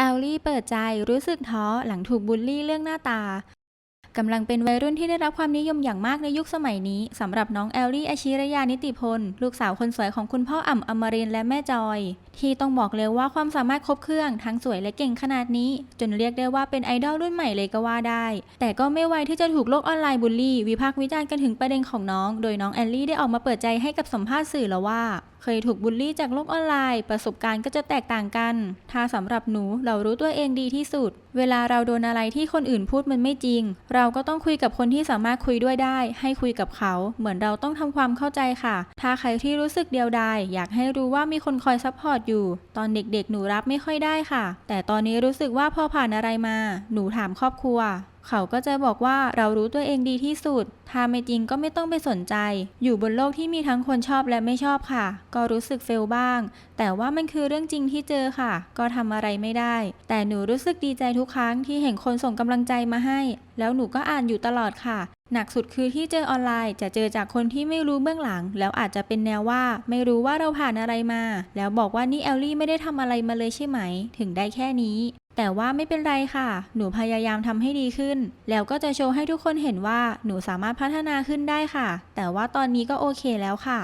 แอลลี่เปิดใจรู้สึกท้อหลังถูกบูลลี่เรื่องหน้าตากำลังเป็นวัยรุ่นที่ได้รับความนิยมอย่างมากในยุคสมัยนี้สำหรับน้องแอลลี่อาชิรยานิติพล ลูกสาวคนสวยของคุณพ่ออ่ำอมรินและแม่จอย ที่ต้องบอกเลยว่าความสามารถครบเครื่องทั้งสวยและเก่งขนาดนี้ จนเรียกได้ว่าเป็นไอดอลรุ่นใหม่เลยก็ว่าได้ แต่ก็ไม่ไวที่จะถูกโลกออนไลน์บูลลี่ วิพากษ์วิจารณ์กันถึงประเด็นของน้อง โดยน้องแอลลี่ได้ออกมาเปิดใจให้กับสัมภาษณ์สื่อแล้วว่าเคยถูกบูลลี่จากโลกออนไลน์ ประสบการณ์ก็จะแตกต่างกัน ถ้าสำหรับหนูเรารู้ตัวเองดีที่สุด เวลาเราโดนอะไรที่คนอื่นพูดมันไม่จริง เราก็ต้องคุยกับคนที่สามารถคุยด้วยได้ ให้คุยกับเขา เหมือนเราต้องทำความเข้าใจค่ะ ถ้าใครที่รู้สึกเดียวดายอยากให้รู้ว่ามีคนคอยซัพพอร์ตอยู่ ตอนเด็กๆ หนูรับไม่ค่อยได้ค่ะ แต่ตอนนี้รู้สึกว่าพอผ่านอะไรมา หนูถามครอบครัวเขาก็จะบอกว่าเรารู้ตัวเองดีที่สุด ถ้าไม่จริงก็ไม่ต้องไปสนใจ อยู่บนโลกที่มีทั้งคนชอบและไม่ชอบค่ะ ก็รู้สึกเฟลบ้าง แต่ว่ามันคือเรื่องจริงที่เจอค่ะ ก็ทำอะไรไม่ได้ แต่หนูรู้สึกดีใจทุกครั้งที่เห็นคนส่งกำลังใจมาให้ แล้วหนูก็อ่านอยู่ตลอดค่ะหนักสุดคือที่เจอออนไลน์จะเจอจากคนที่ไม่รู้เบื้องหลัง แล้วอาจจะเป็นแนวว่า ไม่รู้ว่าเราผ่านอะไรมา แล้วบอกว่านี่แอลลี่ไม่ได้ทำอะไรมาเลยใช่ไหม ถึงได้แค่นี้ แต่ว่าไม่เป็นไรค่ะ หนูพยายามทำให้ดีขึ้น แล้วก็จะโชว์ให้ทุกคนเห็นว่าหนูสามารถพัฒนาขึ้นได้ค่ะ แต่ว่าตอนนี้ก็โอเคแล้วค่ะ